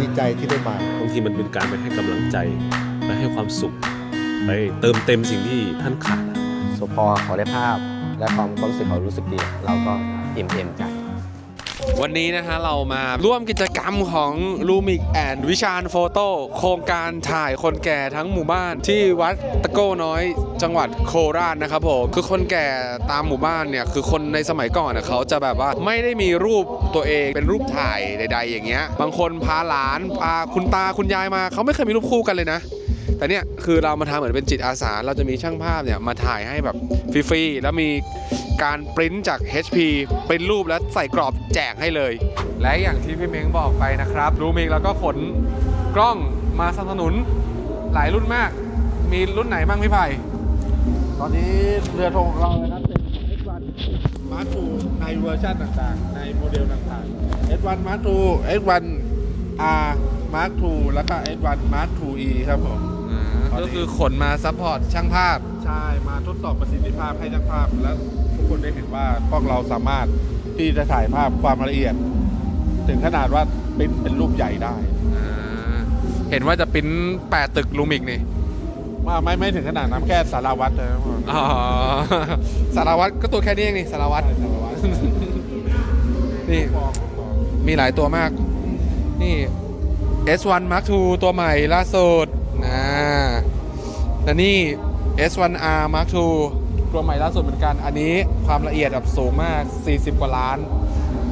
ดีใจที่ได้มาบางทีมันเป็นการไปให้กำลังใจไปให้ความสุข ไปเติมเต็มสิ่งที่ท่านขาดอะสพอเขาได้ภาพ และความความรู้สึกเขารู้สึกดี เราก็อิ่มเอมใจ วันนี้นะฮะเรามาร่วมกิจกรรมของลูมิกแอนวิชาญโฟโต้โครงการถ่ายคนแก่ทั้งหมู่บ้านที่วัดตะโก้น้อยจังหวัดโคราชนะครับผมคือคนแก่ตามหมู่บ้านเนี่ยคือคนในสมัยก่อนน่ะเขาจะแบบว่าไม่ได้มีรูปตัวเองเป็นรูปถ่ายใด ๆ อย่างเงี้ย บางคนพาหลานพาคุณตาคุณยายมาเขาไม่เคยมีรูปคู่กันเลยนะ แต่เนี่ยคือเรามาทำเหมือนเป็นจิตอาสา เราจะมีช่างภาพเนี่ยมาถ่ายให้แบบฟรีๆแล้วมีการปริ้นจาก HP เป็นรูปแล้วใส่กรอบแจกให้เลย และอย่างที่พี่เม้งบอกไปนะครับ รูมิกแล้วก็ขนกล้องมาสนับสนุนหลายรุ่นมาก มีรุ่นไหนบ้างพี่ไผ่ตอนนี้เรือธงของเรานะครับเป็น S1 Mark II ในเวอร์ชันต่างๆ ในโมเดลต่างๆ S1 Mark II S1 R Mark II แล้วก็ S1 Mark II E ครับผม ก็คือขนมาซัพพอร์ตช่างภาพ ใช่มาทดสอบประสิทธิภาพให้ช่างภาพ แล้วทุกคนได้เห็นว่าพวกเราสามารถที่จะถ่ายภาพความละเอียด ถึงขนาดว่าเป็นเป็นรูปใหญ่ได้เห็นว่าจะปริ้นแปดตึกลูมิกนี่ ว่าไม่ไม่ถึงขนาดนั้นแค่สารวัตรนะครับผมอ๋อ สารวัตรก็ตัวแค่นี้เองนี่สารวัตร ใช่สารวัตรนี่ ฟองฟองมีหลายตัวมาก นี่ S1 Mark II ตัวใหม่ล่าสุด นะและนี่ S1R Mark II ตัวใหม่ล่าสุดเหมือนกัน อันนี้ความละเอียดแบบสูงมาก 40 กว่าล้าน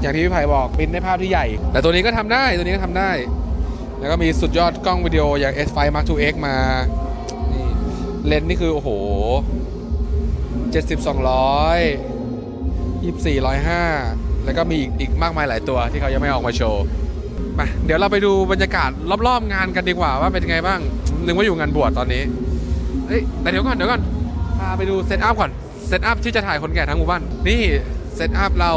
อย่างที่พี่ไผ่บอกปิ้นได้ภาพที่ใหญ่ แต่ตัวนี้ก็ทำได้ตัวนี้ก็ทำได้ แล้วก็มีสุดยอดกล้องวิดีโออย่าง S5 Mark II X มานี่เลนส์นี่คือ โอ้โห 70 200 24 105 แล้วก็มีอีกอีกมากมายหลายตัวที่เขายังไม่ออกมาโชว์ มาเดี๋ยวเราไปดูบรรยากาศรอบๆงานกันดีกว่าว่าเป็นไงบ้าง นึกว่าอยู่งานบวชตอนนี้เอ้ยแต่เดี๋ยวก่อนเดี๋ยวก่อนพาไปดูเซตอัพก่อนเซตอัพที่จะถ่ายคนแก่ทั้งหมู่บ้านนี่เซตอัพเรา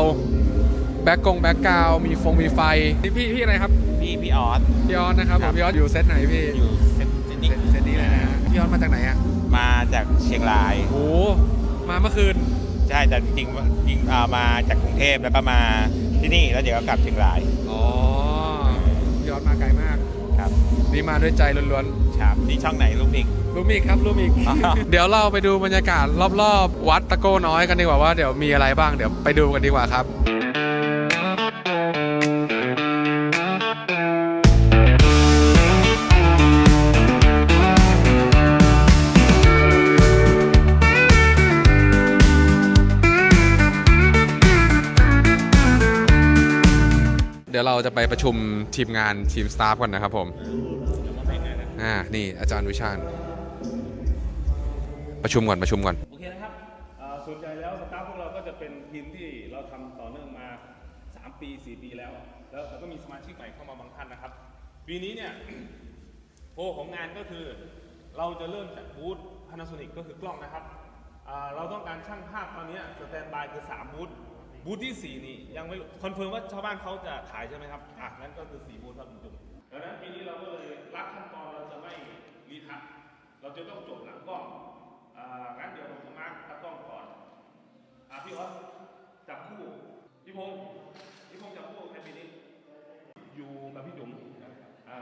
แบ็กกงแบ็กกราวมีฟงมีไฟนี่พี่พี่อะไรครับพี่พี่ออสพี่ออสนะครับผมพี่ออสอยู่เซตไหนพี่อยู่เซนเซนนี้เซตเซตนี้เลยนะฮะพี่ออสมาจากไหนอะมาจากเชียงรายโอ้โหมาเมื่อคืนใช่แต่จริงๆจริงอ่ามาจากกรุงเทพแล้วก็มาที่นี่แล้วเดี๋ยวก็กลับเชียงรายอ๋อพี่ ออสมาไกลมาก ครับนี่มาด้วยใจล้วนๆครับนี่ช่องไหนลูกนิกรูมิกครับรูมิกอ๋อเดี๋ยวเราไปดูบรรยากาศรอบๆ วัดตะโก้น้อยกันดีกว่าว่าเดี๋ยวมีอะไรบ้างเดี๋ยวไปดูกันดีกว่าครับ ดี๋ยวเราจะไปประชุมทีมงานทีมสตาฟก่อนนะครับผมอ่านี่อาจารย์วิชาญประชุมก่อนประชุมก่อนโอเคนะครับส่วนใหญ่แล้วสตาฟพวกเราก็จะเป็นทีมที่เราทำต่อเนื่องมา 3 ปี 4 ปีแล้ว แล้วก็มีสมาชิกใหม่เข้ามาบางท่านนะครับ ปีนี้เนี่ยโพของงานก็คือเราจะเริ่มจากบูธ Panasonic ก็คือกล้องนะครับเราต้องการช่างภาพตอนนี้สแตนบายคือ 3 บูธ บูธที่ 4 นี่ยังไม่คอนเฟิร์มว่าชาวบ้านเขาจะขายใช่ไหมครับ อะนั่นก็คือ 4 บูธครับคุณจุ๊บดังนั้นปีนี้เราก็เลยรัดขั้นตอนเราจะไม่รีทัชเราจะต้องจบหลังกล้องอ่างั้นเดี๋ยวผมจะมาร์คตากล้องก่อนอ่าพี่ออสจับคู่พี่พงศ์พี่พงศ์จับคู่ใครปีนี้อยู่กับพี่จุ๋มอ่า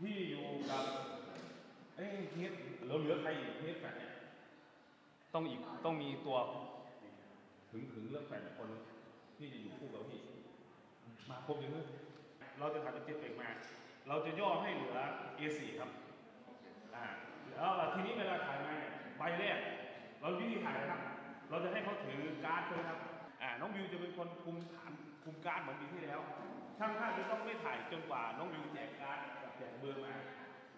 พี่อยู่กับเอ้ยเฮดเราเหลือใครอีกเฮดแฟนเนี่ยต้องอีกต้องมีตัว ถึงถึงเรื่องแฟนคนที่จะอยู่คู่กับพี่มาครบยังเลยเราจะถ่ายเป็นเจ็ดเอกมา เราจะย่อให้เหลือ A4 ครับอ่าแล้วทีนี้เวลาถ่ายมาเนี่ยใบแรก เราวิธีถ่ายนะครับ เราจะให้เขาถือการ์ดใช่ไหมครับอ่าน้องวิวจะเป็นคนคุมฐานคุมการ์ดเหมือนปีที่แล้วช่างภาพจะต้องไม่ถ่ายจนกว่าน้องวิวแจกการ์ดกับแจกเบอร์มา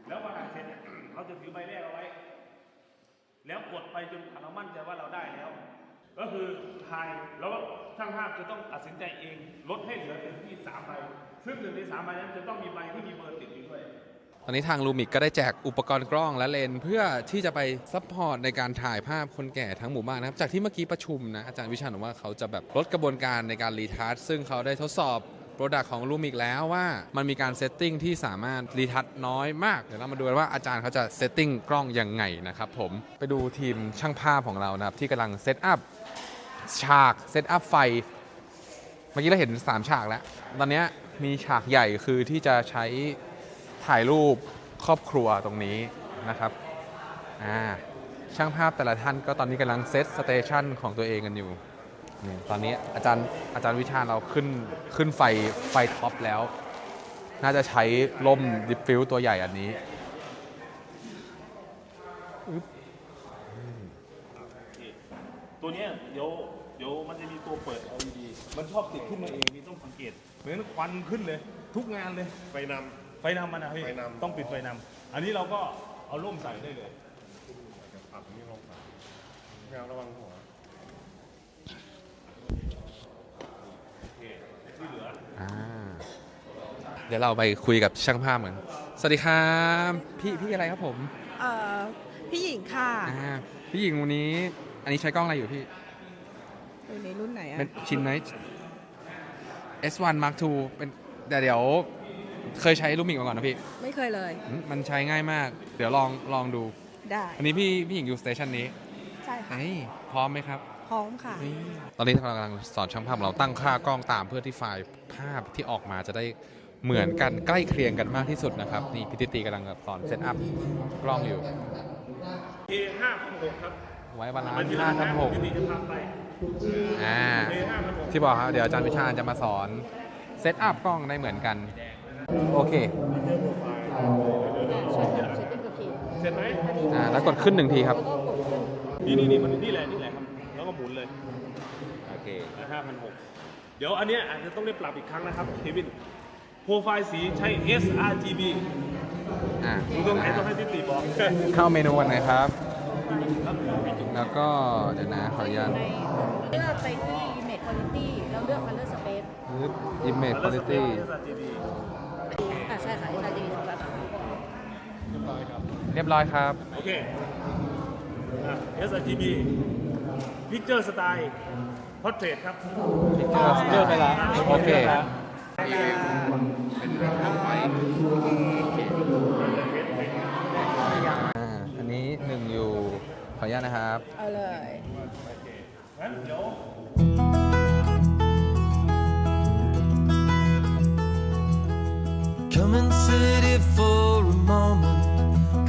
แล้วพอถ่ายเสร็จเนี่ยเราจะถือใบแรกเอาไว้ แล้วกดไปจนกว่าเรามั่นใจว่าเราได้แล้ว ก็คือถ่ายแล้วช่างภาพจะต้องตัดสินใจเองลดให้เหลือเต็มที่สามใบซึ่งหนึ่งในสามใบนั้นจะต้องมีใบที่มีเบอร์ติดอยู่ด้วย ตอนนี้ทางลูมิกก็ได้แจกอุปกรณ์กล้องและเลนเพื่อที่จะไปซัพพอร์ตในการถ่ายภาพคนแก่ทั้งหมู่บ้านนะครับ จากที่เมื่อกี้ประชุมนะอาจารย์วิชาญบอกว่าเขาจะแบบลดกระบวนการในการรีทัชซึ่งเขาได้ทดสอบโปรดักต์ของลูมิกแล้วว่ามันมีการเซตติ้งที่สามารถรีทัชน้อยมาก เดี๋ยวเรามาดูกันว่าอาจารย์เขาจะเซตติ้งกล้องยังไงนะครับผมไปดูทีมช่างภาพของเรานะครับที่กำลังเซตอัพ ฉากเซตอัพไฟ เมื่อกี้เราเห็น 3 ฉากแล้ว ตอนนี้มีฉากใหญ่คือที่จะใช้ถ่ายรูปครอบครัวตรงนี้นะครับอ่าช่างภาพแต่ละท่านก็ตอนนี้กำลังเซตสเตชันของตัวเองกันอยู่ ตอนนี้อาจารย์อาจารย์วิชาเราขึ้นขึ้นไฟไฟท็อปแล้ว น่าจะใช้ล่มดิฟฟิวตัวใหญ่อันนี้ ตัวเนี้ยเดี๋ยวเดี๋ยวมันจะมีตัวเปิด LED มันชอบติดขึ้นมาเองนี่ต้องสังเกตเหมือนควันขึ้นเลย ทุกงานเลย ไฟนำไฟนำมันนะพี่ต้องปิดไฟนำอันนี้เราก็เอาร่มใส่ได้เลยอ่าเดี๋ยวเราไปคุยกับช่างภาพเหมือนสวัสดีครับพี่พี่อะไรครับผมเอ่อพี่หญิงค่ะ อ่าพี่หญิงวันนี้ อันนี้ใช้กล้องอะไรอยู่พี่อยู่ในรุ่นไหนอะเป็นชินไน S1 Mark II เป็นแต่เดี๋ยวเคยใช้ลูมิกมาก่อนนะพี่ไม่เคยเลย อืมมันใช้ง่ายมาก เดี๋ยวลองลองดู ได้อันนี้พี่พี่หญิงอยู่สเตชันนี้ใช่ค่ะเฮ้ยพร้อมไหมครับ พร้อมค่ะ ตอนนี้เรากำลังสอนช่างภาพเราตั้งค่ากล้องตามเพื่อที่ไฟล์ภาพที่ออกมาจะได้เหมือนกันใกล้เคียงกันมากที่สุดนะครับ นี่พิธีตีกำลังสอนเซตอัพกล้องอยู่ K ห้าพันหกครับ ไว้บาลานมันซ์อยู่ห้าทับหกพี่ตีจะพาไปอ่า K ห้าพันหกที่บอกครับเดี๋ยวอาจารย์วิชาจะมาสอนเซตอัพกล้องได้เหมือนกัน โอเคเสร็จไหมอ่าแล้วกดขึ้นหนึ่งทีครับ นี่นี่นี่มันนี่แหละนี่แหละครับ แล้วก็หมุนเลย โอเคห้าพันหกเดี๋ยวอันเนี้ยอาจจะต้องได้ปรับอีกครั้งนะครับเควินโปรไฟล์สีใช้ sRGB อ่าดูตรงไหนต้องให้พี่ตีบอก เข้าเมนูกันหนะครับ แล้วก็เดี๋ยวนะขออนุญาตเลือกไปที่ Image Quality แล้วเลือก Color Space Image Quality sRGB อะใช่ค่ะ SRGB ถูกแล้วค่ะเรียบร้อยครับ โอเคอะ sRGB Picture Style Portrait ครับเลือกไปแล้ว โอเคอ่าอันนี้หนึ่งอยู่ข ออนุญาตนะครับ เอาเลย งั้นเดี๋ยว Come and sit here for a moment.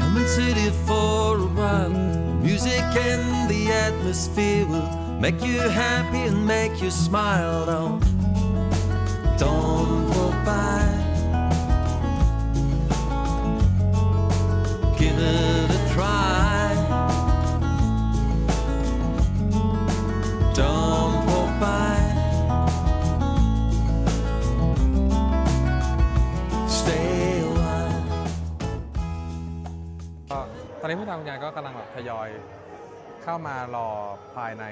Come and sit here for a while. Music and the atmosphere will make you happy and make you smile. Don't, don't walk by. Give it a try. ตอนนี้ผู้ทำงานก็กำลังแบบทยอยเข้ามารอภายใน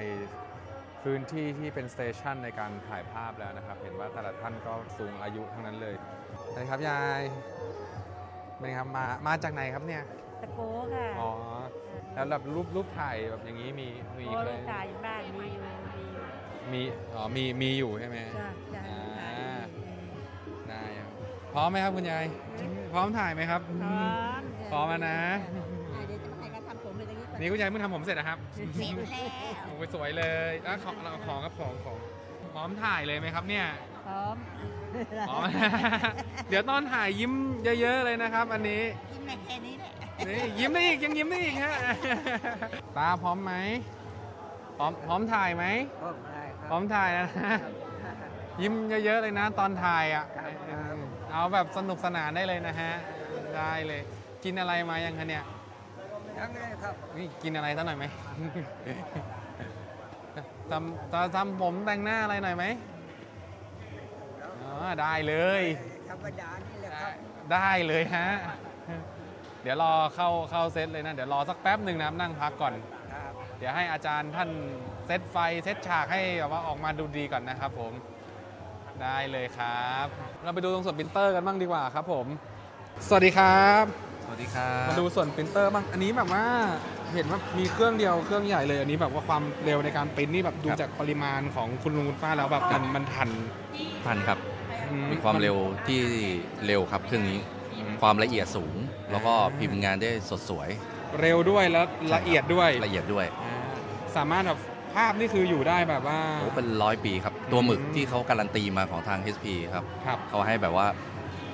พื้นที่ที่เป็นสเตชันในการถ่ายภาพแล้วนะครับ เห็นว่าแต่ละท่านก็สูงอายุทั้งนั้นเลยสวัสดีครับยายเป็นไงครับมามาจากไหนครับเนี่ยตะโก้ค่ะอ๋อแล้วแบบรูปรูปถ่ายแบบอย่างนี้มีมีโอ้เลลูยกชายอยู่บ้านมีอยู่มีอยู่มีอ๋อมีมีอยู่ใช่ไหมจ้ะจ้ะอ่าลูกชายอยู่ได้ครับพร้อมไหมครับคุณยายพร้อมถ่ายไหมครับพร้อมพร้อมแล้วนะ นี้ก่อนนี่คุณยายเพิ่งทำผมเสร็จนะครับเสร็จแล้วโอ้ยสวยเลยแล้วของเราของครับของของพร้อมถ่ายเลยไหมครับเนี่ยพร้อมพร้อม เดี๋ยวตอนถ่ายยิ้มเยอะๆเลยนะครับ อันนี้กินแม่แค่นี้แหละนี่ยิ้มได้อีกยังยิ้มได้อีกฮะตาพร้อมไหมพร้อมพร้อมถ่ายไหมพร้อมถ่ายนะยิ้มเยอะๆเลยนะ ตอนถ่ายอะเอาแบบสนุกสนานได้เลยนะฮะได้เลย กินอะไรมายังคะเนี่ย ยังไงครับนี่กินอะไรสักหน่อยไหม ทำตาทำผมแต่งหน้าอะไรหน่อยไหมอ๋อได้เลย ธรรมดานี่แหละครับได้เลยฮะ เดี๋ยวรอเข้าเข้าเซตเลยนะ เดี๋ยวรอสักแป๊บหนึ่งนะครับนั่งพักก่อนเดี๋ยวให้อาจารย์ท่านเซตไฟเซตฉากให้แบบว่าออกมาดูดีก่อนนะครับผม ได้เลยครับ เราไปดูตรงส่วนปรินเตอร์กันบ้างดีกว่าครับผม สวัสดีครับส วัสดีครับมาดูส่วนปรินเตอร์บ้าง อันนี้แบบว่าเห็นว่ามีเครื่องเดียวเครื่องใหญ่เลย อันนี้แบบว่าความเร็วในการปริ้นนี่แบบดูจากปริมาณของคุณลุงคุณป้าแล้วแบบมันมันทันพันครับ อืมีความเร็วที่เร็วครับเครื่องนี้ ความละเอียดสูง แล้วก็พิมพ์งานได้สดสวย เร็วด้วยแล้วละเอียดด้วยละเอียดด้วยอ่าสามารถแบบภาพนี่คืออยู่ได้แบบว่า โอ้เป็นร้อยปีครับ ตัวหมึกที่เขาการันตีมาของทาง HP ครับ ครับ เขาให้แบบว่า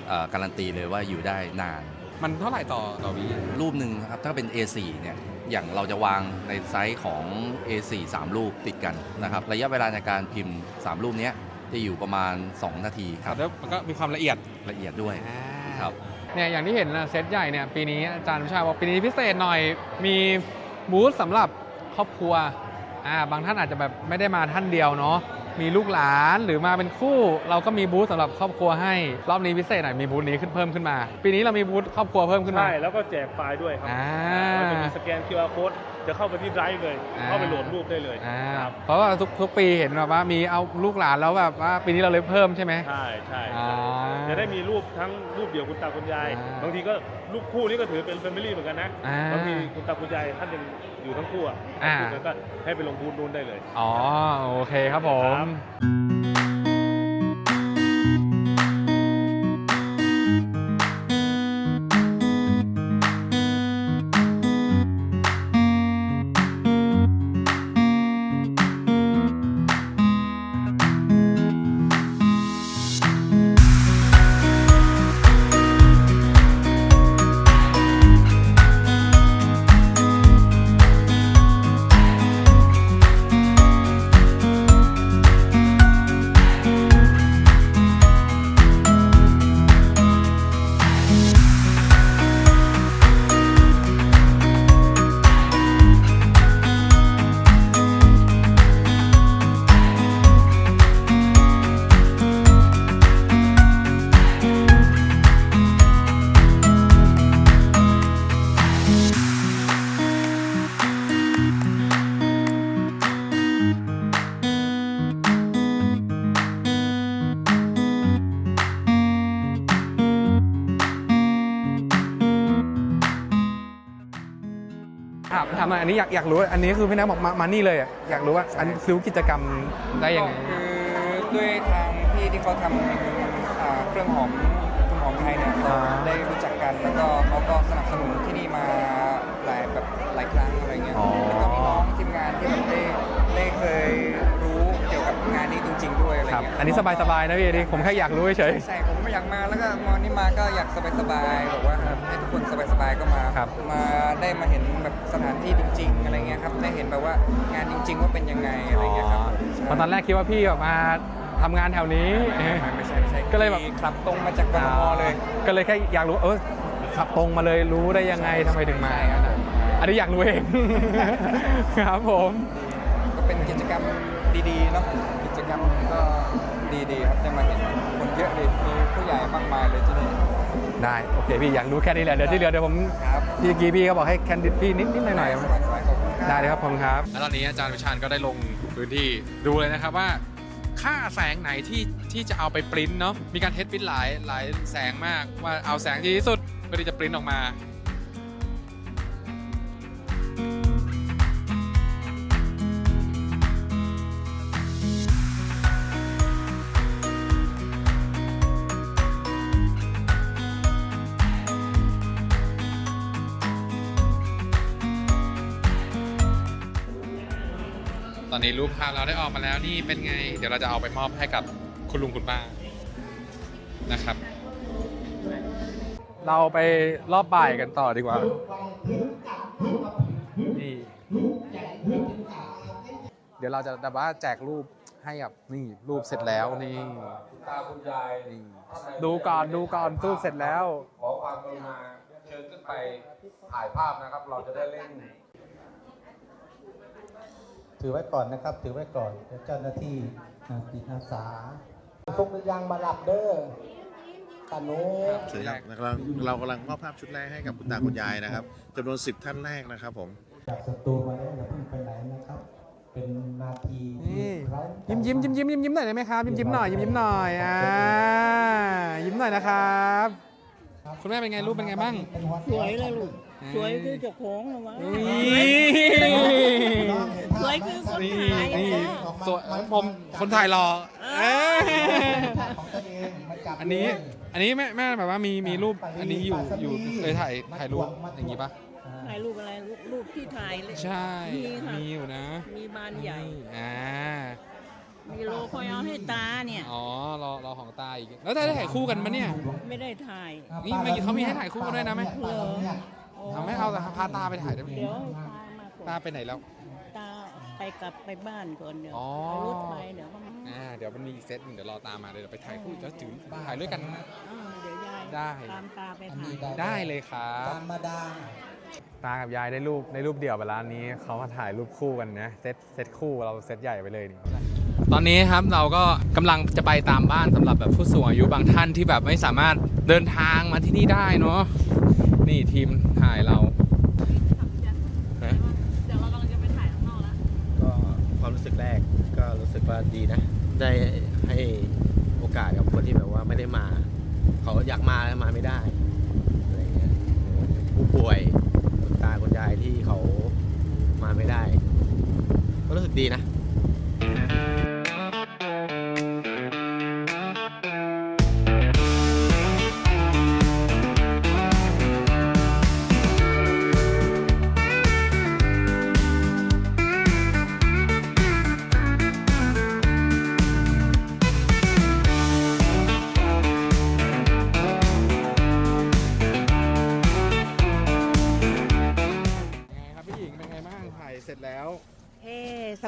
เอ่อการันตีเลยว่าอยู่ได้นาน มันเท่าไหร่ต่อต่อวิรูปหนึ่งนะครับถ้าเป็น A4 เนี่ยอย่างเราจะวางในไซส์ของ A4 3 รูปติดกันนะครับระยะเวลาในการพิมพ์ 3 รูปเนี้ยจะอยู่ประมาณ 2 นาทีครับแล้วมันก็มีความละเอียดละเอียดด้วยครับเนี่ยอย่างที่เห็นนะเซตใหญ่เนี่ยปีนี้อาจารย์วิชาบอกปีนี้พิเศษหน่อยมีบูธสำหรับครอบครัวอ่าบางท่านอาจจะแบบไม่ได้มาท่านเดียวเนาะ มีลูกหลานหรือมาเป็นคู่ เราก็มีบูธสำหรับครอบครัวให้รอบนี้พิเศษหน่อยมีบูธนี้ขึ้นเพิ่มขึ้นมา ปีนี้เรามีบูธครอบครัวเพิ่มขึ้นมา ใช่ แล้วก็แจกไฟล์ด้วยครัอ่า เราจะมีสแกน QR code จะเข้าไปที่ไดรฟ์เลย อ่า เข้าไปโหลดรูปได้เลยอ่าครับเพราะว่าทุกทุกปีเห็นแบบว่ามีเอาลูกหลานแล้วแบบว่าปีนี้เราเลยเพิ่มใช่ไหม ใช่ใช่อ่าจะได้มีรูปทั้งรูปเดี่ยวคุณตาคุณยาย อ่าบางทีก็ลูกคู่นี่ก็ถือเป็นแฟมิลี่เหมือนกันนะอ่าบางทีคุณตาคุณยายท่านยังอยู่ทั้งคู่อะอ่าแล้วก็ให้ไปลงบูธนู้นได้เลย อ๋อ โอเคครับผมครับ น่อยอันนี้อยากอยากรู้อันนี้คือพี่นักบอกมามานี่เลยอะอยากรู้ว่าอันซื้อกิจกรรมได้ยังไง คือด้วยทางพี่ที่เขาทำอ่าเครื่องหอมคุณหอมไทยเนี่ยเราอ่า ได้รู้จักกันแล้วก็เขาก็สนับสนุนที่นี่มาหลายแบบหลายครั้งอะไรเงี้ยอ๋อแล้วก็มีน้องทีมงานที่แบบได้ได้เคย อะไรครับ เงี้ยอันนี้สบายๆนะพี่อันนี้ผมแค่อยากรู้เฉย ใช่ผมไม่อยากมาแล้วก็มานี่มาก็อยากสบายๆแบบว่าให้ทุกคนสบายๆก็มาครับ มาได้มาเห็นแบบสถานที่จริง ๆ อะไรเงี้ยครับได้เห็นแบบว่างานจริง ๆ ว่าเป็นยังไงอะไรเงี้ยครับผมใช่เพราะตอนแรกคิดว่าพี่แบบมาทำงานแถวนี้ ไม่ใช่ไม่ใช่ก็เลยแบบขับตรงมาจากกทมเลย ก็เลยแค่อยากรู้เออขับตรงมาเลยรู้ได้ยังไงทำไมถึงมาอันนี้อยากรู้เอง ครับผม ก็เป็นกิจกรรมดีๆเนาะ กิจกรรมก็ดีๆครับได้มาเห็นคนเยอะเลยมีผู้ใหญ่มากมายเลยที่นี่ ได้โอเคพี่อยากรู้แค่นี้แหละเดี๋ยวที่เหลือเดี๋ยวผมครับ พี่เมื่อกี้พี่เขาบอกให้แคนดิดพี่นิดนิดหน่อยหน่อยสบายๆขอบคุณครับ ได้เลยครับผมครับแล้วตอนนี้อาจารย์วิชาญก็ได้ลงพื้นที่ดูเลยนะครับว่า ค่าแสงไหนที่ที่จะเอาไปปริ้นเนาะมีการเทสปริ้นหลายหลายแสงมากว่าเอาแสงที่ดีที่สุดเพื่อที่จะปริ้นออกมา ตอนนี้รูปภาพเราได้ออกมาแล้วนี่เป็นไง เดี๋ยวเราจะเอาไปมอบให้กับคุณลุงคุณป้านะครับ เราไปรอบบ่ายกันต่อดีกว่า นี่ เดี๋ยวเราจะแบบว่าแจกรูปให้กับนี่รูปเสร็จแล้วนี่ตาคุณยายนี่ดูก่อนดูก่อนรูปเสร็จแล้ว ขอความกรุณาเชิญขึ้นไปถ่ายภาพนะครับ เราจะได้เล่น ถือไว้ก่อนนะครับ ถือไว้ก่อนเดี๋ยวเจ้าหน้าที่อ่าจิตอาสาทุกยางมาหลับเด้อตาโนสวัสดีครับเราเรากำลังมอบภาพชุดแรกให้กับคุณตาคุณยายนะครับจำนวน 10 ท่านแรกนะครับผมจากสตูมาแล้วอย่าเพิ่งไปไหนนะครับ เป็นนาทีที่นี่เขายิ้มยิ้มยิ้มยิ้มยิ้มยิ้มหน่อยได้ไหมครับยิ้มยิ้มหน่อยยิ้มยิ้มหน่อยอ่ายิ้มหน่อยนะครับ คุณแม่เป็นไงรูปเป็นไงบ้างสวยเลยลูก สวยคือเจ้าของเหรอวะนี่สวยคือคนนี่ถ่ายนี่อะสวยผมคนถ่ายรอเอ้ยของตัวเองมาจับอันนี้เลยอันนี้แม่แม่แบบว่ามีมีรูปอันนี้อยู่อยู่เคยถ่ายถ่ายรูปอย่างนี้ปะอ่าถ่ายรูปอะไรรูปรูปที่ถ่ายเลยใช่มีค่ะมีอยู่นะมีบานใหญ่อ่ามีโลคอยเอาให้ตาเนี่ยอ๋อรอรอของตาอีกแล้วได้ถ่ายคู่กันปะเนี่ย ไม่ได้ถ่ายนี่เมื่อกี้เขามีให้ถ่ายคู่กันด้วยนะไหมเหรอโอ้ ทำให้เอาพาตาไปถ่ายได้ไหมเดี๋ยวให้ตามาก่อนตาไปไหนแล้ว ตาไปกลับไปบ้านก่อนเดี๋ยวอ๋อ เอารถไปเดี๋ยวก็มาอ่าเดี๋ยวมันมีอีกเซตหนึ่งเดี๋ยวรอตามมาเดี๋ยวไปถ่ายคู่แล้วจืดถ่ายด้วยกันอ่าเดี๋ยวยายได้ ตามตาไปถ่าย ได้เลยครับ ธรรมดา ตากับยายได้รูปได้รูปเดี่ยวไปร้านนี้เขามาถ่ายรูปคู่กันนะเซตเซตคู่เราเซตใหญ่ไปเลยนี่ตอนนี้ครับเราก็กำลังจะไปตามบ้านสำหรับแบบผู้สูงอายุบางท่านที่แบบไม่สามารถเดินทางมาที่นี่ได้เนาะ นี่ทีมถ่ายเราเดี๋ยวเรากำลังจะไปถ่ายข้างนอกแล้วก็ความรู้สึกแรกก็รู้สึกว่าดีนะ ได้ให้โอกาสกับคนที่แบบว่าไม่ได้มา เขาอยากมาแล้วมาไม่ได้อะไรเงี้ยผู้ป่วยคุณตาคุณยายที่เขามาไม่ได้ ก็รู้สึกดีนะ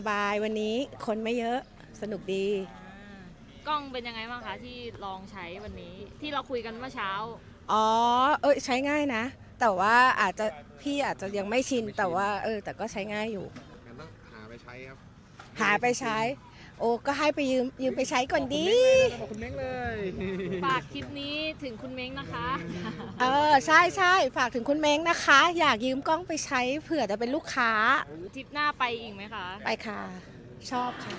บายวันนี้คนไม่เยอะสนุกดี กล้องเป็นยังไงบ้างคะที่ลองใช้วันนี้ที่เราคุยกันเมื่อเช้า อ๋อ เอ้ยใช้ง่ายนะ แต่ว่าอาจจะพี่อาจจะยังไม่ชิน แต่ว่าเออแต่ก็ใช้ง่ายอยู่ งั้นต้องหาไปใช้ครับ หาไปใช้ โอ้ก็ให้ไปยืมยืมไปใช้ก่อนดีขอบคุณเม้งเลยฝากคลิปนี้ถึงคุณเม้งนะคะ เออใช่ใช่ฝากถึงคุณเม้งนะคะ อยากยืมกล้องไปใช้เผื่อจะเป็นลูกค้า ทริปหน้าไปอีกไหมคะ ไปค่ะ ชอบค่ะ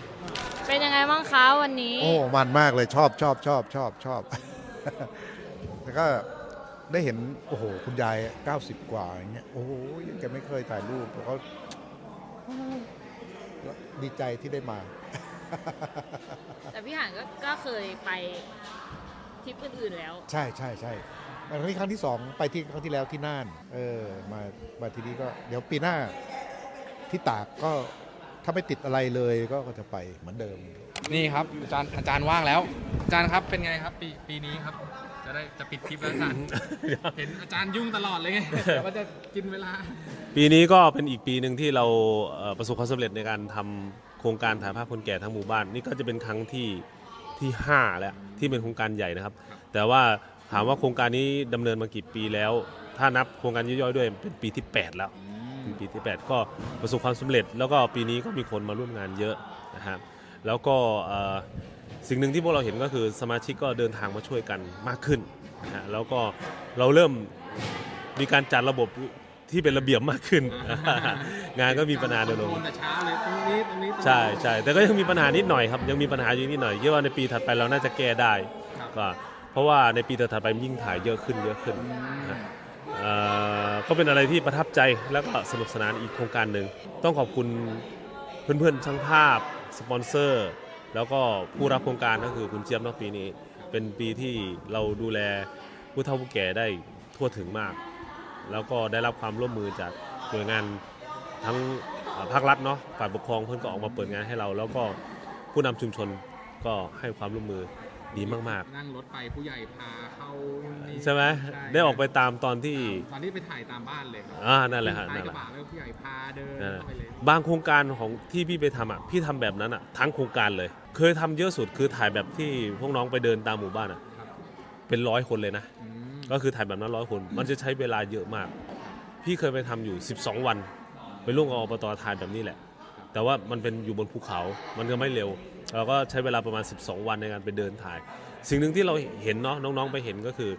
เป็นยังไงบ้างคะวันนี้ โอ้ มันมากเลยชอบชอบชอบชอบชอบ แล้วก็ได้เห็น โอ้โห คุณยาย 90 กว่าอย่างเงี้ย โอ้โหแกไม่เคยถ่ายรูปแล้วก็ดีใจที่ได้มา แต่พี่หานก็ก็เคยไปทริปอื่นๆแล้ว ใช่ใช่ใช่อันนี้ครั้งที่สองไปที่ครั้งที่แล้วที่น่าน เออ มามาที่นี่ก็เดี๋ยวปีหน้าที่ตากก็ถ้าไม่ติดอะไรเลยก็ก็จะไปเหมือนเดิม นี่ครับอาจารย์อาจารย์ว่างแล้ว อาจารย์ครับเป็นไงครับ ปีปีนี้ครับ จะได้จะปิดคลิปแล้วอาจารย์ เห็นอาจารย์ยุ่งตลอดเลยไงเดี๋ยวมันจะกินเวลา ปีนี้ก็เป็นอีกปีหนึ่งที่เราเอ่อประสบความสำเร็จในการทำ โครงการถ่ายภาพคนแก่ทั้งหมู่บ้าน นี่ก็จะเป็นครั้งที่ที่ 5 แล้วที่เป็นโครงการใหญ่นะครับ แต่ว่าถามว่าโครงการนี้ดำเนินมากี่ปีแล้ว ถ้านับโครงการย่อยๆด้วยเป็นปีที่ 8 แล้วเป็นปีที่ 8 ก็ประสบความสำเร็จ แล้วก็ปีนี้ก็มีคนมาร่วมงานเยอะนะครับแล้วก็เอ่อสิ่งหนึ่งที่พวกเราเห็นก็คือสมาชิกก็เดินทางมาช่วยกันมากขึ้นนะฮะแล้วก็เราเริ่มมีการจัดระบบ ที่เป็นระเบียบมากขึ้น งานก็มีปัญหาเดินลงแต่เช้าเลยตรงนี้ตรงนี้ตรงนี้ ใช่ใช่แต่ก็ยังมีปัญหานิดหน่อยครับ ยังมีปัญหาอยู่นิดหน่อยเยอะว่าในปีถัดไปเราน่าจะแก้ได้ก็เพราะว่าในปีถัดไปมันยิ่งถ่ายเยอะขึ้นเยอะขึ้นนะฮะเอ่อก็เป็นอะไรที่ประทับใจแล้วก็สนุกสนานอีกโครงการหนึ่งต้องขอบคุณเพื่อนๆช่างภาพสปอนเซอร์ แล้วก็ผู้รับโครงการก็คือคุณเจี๊ยบเนอกปีนี้ เป็นปีที่เราดูแลผู้เฒ่าผู้แก่ได้ทั่วถึงมาก แล้วก็ได้รับความร่วมมือจากหน่วยงานทั้งเอ่อภาครัฐเนาะฝ่ายปกครองเพื่อนก็ออกมาเปิดงานให้เรา แล้วก็ผู้นำชุมชนก็ให้ความร่วมมือดีมากนั่งรถไปผู้ใหญ่พาเข้านี่ๆใช่ไหมได้ออกไปตามตอนที่ตอนที่ไปถ่ายตามบ้านเลยครัอ่านั่นแหละฮะท้ายนั่นกแหระละบะแล้วผู้ใหญ่พาเดินนั่นแหละเข้าไปเลยบางโครงการของที่พี่ไปทำอะพี่ทำแบบนั้นอะทั้งโครงการเลย เคยทำเยอะสุดคือถ่ายแบบที่พวกน้องไปเดินตามหมู่บ้านอะเป็นร้อยคนเลยนะ ก็คือถ่ายแบบนั้นร้อยคน มันจะใช้เวลาเยอะมาก พี่เคยไปทำอยู่ 12 วัน ไปร่วมกับอบตถ่ายแบบนี้แหละ แต่ว่ามันเป็นอยู่บนภูเขา มันก็ไม่เร็ว เราก็ใช้เวลาประมาณ 12 วันในการไปเดินถ่าย สิ่งหนึ่งที่เราเห็นเนาะน้องๆไปเห็นก็คือ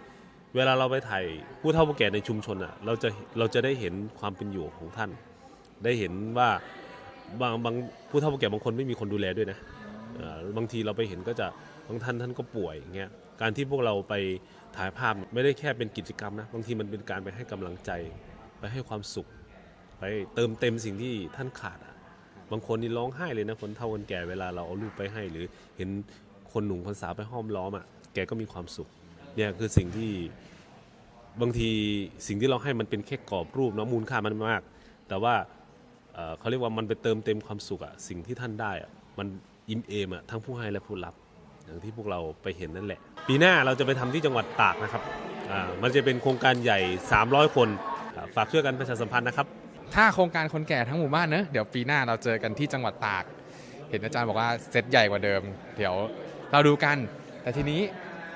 เวลาเราไปถ่ายผู้เฒ่าผู้แก่ในชุมชนอะเราจะเราจะได้เห็นความเป็นอยู่ของท่าน ได้เห็นว่าบางบางผู้เฒ่าผู้แก่บางคนไม่มีคนดูแลด้วยนะเอ่อบางทีเราไปเห็นก็จะบางท่านท่านก็ป่วยอย่างเงี้ยการที่พวกเราไป ถ่ายภาพไม่ได้แค่เป็นกิจกรรมนะบางทีมันเป็นการไปให้กำลังใจ ไปให้ความสุข ไปเติมเต็มสิ่งที่ท่านขาดอะบางคนนี่ร้องไห้เลยนะคนเฒ่าคนแก่เวลาเราเอารูปไปให้ หรือเห็นคนหนุ่มคนสาวไปห้อมล้อมอะแกก็มีความสุขเนี่ยคือสิ่งที่บางทีสิ่งที่เราให้มันเป็นแค่กรอบรูปเนาะมูลค่ามันไม่มาก แต่ว่าเอ่อเขาเรียกว่ามันไปเติมเต็มความสุขอะสิ่งที่ท่านได้อะมันอิ่มเอมอะทั้งผู้ให้และผู้รับ อย่างที่พวกเราไปเห็นนั่นแหละ ปีหน้าเราจะไปทำที่จังหวัดตากนะครับมันจะเป็นโครงการใหญ่ 300 คนอ่าฝากช่วยกันประชาสัมพันธ์นะครับ ถ้าโครงการคนแก่ทั้งหมู่บ้านเนอะเดี๋ยวปีหน้าเราเจอกันที่จังหวัดตาก เห็นอาจารย์บอกว่าเซตใหญ่กว่าเดิม เดี๋ยวเราดูกัน แต่ทีนี้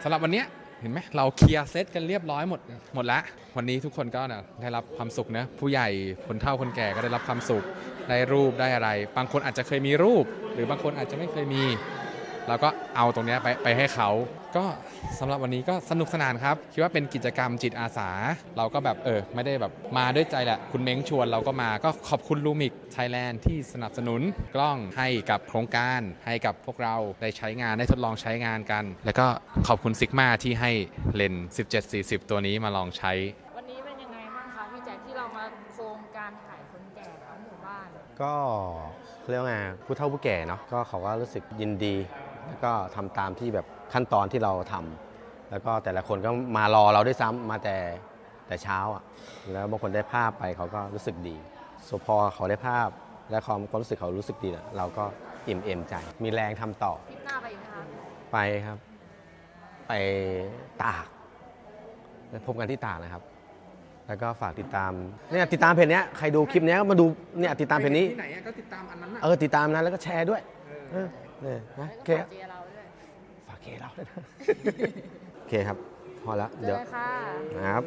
สำหรับวันนี้เห็นไหมเราเคลียร์เซตกันเรียบร้อยหมดหมดละวันนี้ทุกคนก็นะได้รับความสุขนะผู้ใหญ่คนเฒ่าคนแก่ก็ได้รับความสุขได้รูปได้อะไร บางคนอาจจะเคยมีรูป หรือบางคนอาจจะไม่เคยมี เราก็เอาตรงเนี้ยไปไปให้เขา ก็สำหรับวันนี้ก็สนุกสนานครับ คิดว่าเป็นกิจกรรมจิตอาสา เราก็แบบเออไม่ได้แบบมาด้วยใจแหละ คุณเม้งชวนเราก็มาก็ขอบคุณลูมิกไทยแลนด์ที่สนับสนุนกล้องให้กับโครงการให้กับพวกเราได้ใช้งานได้ทดลองใช้งานกัน แล้วก็ขอบคุณซิกมาที่ให้เลนส์1740 ตัวนี้มาลองใช้วันนี้เป็นยังไงบ้างคะพี่แจ็คที่เรามาโครงการถ่ายคนแก่ทั้งหมู่บ้านก็เขาเรียกว่าไงผู้เฒ่าผู้แก่เนาะก็เขาก็รู้สึกยินดี แล้วก็ทำตามที่แบบขั้นตอนที่เราทำแล้วก็แต่ละคนก็มารอเราด้วยซ้ำมาแต่แต่เช้าอะแล้วบางคนได้ภาพไปเขาก็รู้สึกดีสพอเขาได้ภาพ และความความรู้สึกเขารู้สึกดีเนี่ยเราก็อิ่มเอมใจ มีแรงทำต่อพี่หน้าไปอีกไหมคะไปครับ ไปตากแล้วพบกันที่ตากนะครับ แล้วก็ฝากติดตามเนี่ยติดตามเพจเนี้ยใครดูคลิปเนี้ยก็มาดูเนี่ยติดตามเพจนี้ที่ไหนก็ติดตามอันนั้นเออติดตามนั้นแล้วก็แชร์ด้วย เออเนี่ยนะโอเคเจเราด้วยฝากเคเราด้วยนะ โอเคครับ พอแล้วเจอเดี๋ยวเลยค่ะ นะครับ